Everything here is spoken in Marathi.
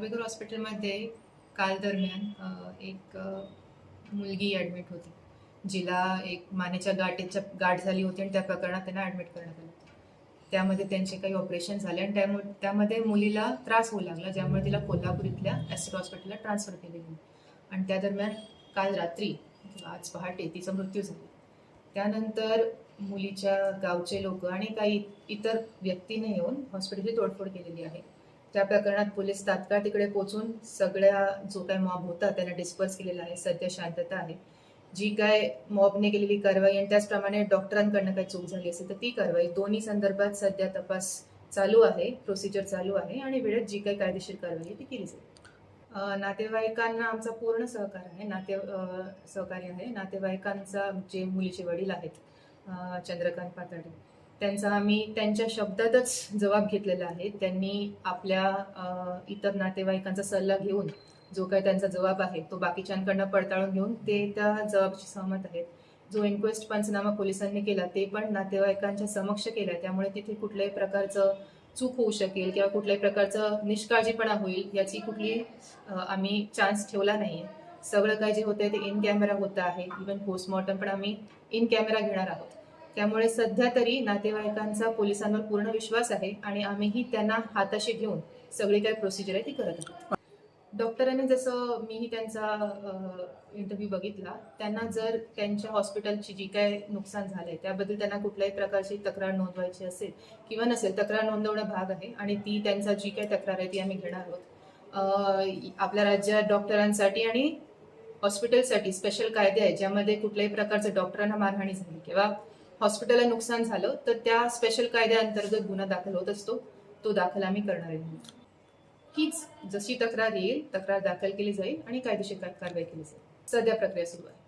नागवेकर हॉस्पिटलमध्ये काल दरम्यान एक मुलगी ॲडमिट होती. जिला एक मानेच्या गाठीच्या गाठ झाली होती आणि त्या प्रकरणात त्यांना ॲडमिट करण्यात आलं होतं. त्यामध्ये त्यांचे काही ऑपरेशन झाले आणि त्यामुळे त्यामध्ये मुलीला त्रास होऊ लागला ज्यामुळे तिला कोल्हापूर इथल्या ॲसिड हॉस्पिटलला ट्रान्सफर केले गेले. आणि त्या दरम्यान काल रात्री आज पहाटे तिचा मृत्यू झाला. त्यानंतर मुलीच्या गावचे लोक आणि काही इतर व्यक्तीने येऊन हॉस्पिटलची तोडफोड केलेली आहे. त्या प्रकरणात पोलीस तात्काळ तिकडे पोहोचून सगळ्या जो काही मॉब होता त्यांना डिस्पर्स केलेला आहे. सध्या शांतता आहे. जी काय मॉबने केलेली कारवाई आणि त्याचप्रमाणे डॉक्टरांकडनं काही चूक झाली असेल तर ती कारवाई. दोन्ही संदर्भात सध्या तपास चालू आहे. प्रोसिजर चालू आहे आणि वेळेत जी काही कायदेशीर कारवाई आहे ती केली जाईल. नातेवाईकांना आमचा पूर्ण सहकार आहे. नाते सहकार्य आहे. नातेवाईकांचा जे मुलीचे वडील आहेत चंद्रकांत पातळी त्यांचा आम्ही त्यांच्या शब्दातच जबाब घेतलेला आहे. त्यांनी आपल्या इतर नातेवाईकांचा सल्ला घेऊन जो काही त्यांचा जबाब आहे तो बाकीच्यांकडनं पडताळून घेऊन ते त्या जबाबशी सहमत आहेत. जो इन्क्वेस्ट पंचनामा पोलिसांनी केला ते पण नातेवाईकांच्या समक्ष केला त्यामुळे तिथे कुठल्याही प्रकारचं चूक होऊ शकेल किंवा कुठल्याही प्रकारचं निष्काळजीपणा होईल याची कुठली आम्ही चान्स ठेवला नाही सगळं काही जे होतं ते इन कॅमेरा होतं आहे. इव्हन पोस्टमॉर्टम पण आम्ही इन कॅमेरा घेणार आहोत. त्यामुळे सध्या तरी नातेवाईकांचा पोलिसांवर पूर्ण विश्वास आहे आणि आम्हीही त्यांना हाताशी घेऊन सगळी काय प्रोसिजर आहे ती करत आहोत. डॉक्टरांनी जसं मीही त्यांचा इंटरव्ह्यू बघितला त्यांना जर त्यांच्या हॉस्पिटलची जी काय नुकसान झालंय त्याबद्दल त्यांना कुठल्याही प्रकारची तक्रार नोंदवायची असेल किंवा नसेल तक्रार नोंदवणं भाग आहे आणि ती त्यांचा जी काय तक्रार आहे ती आम्ही घेणार आहोत. आपल्या राज्यात डॉक्टरांसाठी आणि हॉस्पिटलसाठी स्पेशल कायदे आहेत ज्यामध्ये कुठल्याही प्रकारचं डॉक्टरांना मारहाणी झाली किंवा हॉस्पिटलला नुकसान झालं तर त्या स्पेशल कायद्याअंतर्गत गुन्हा दाखल होत असतो. तो दाखल आम्ही करणार आहे. हीच जशी तक्रार येईल तक्रार दाखल केली जाईल आणि कायदेशीर कारवाई केली जाईल. सध्या प्रक्रिया सुरू आहे.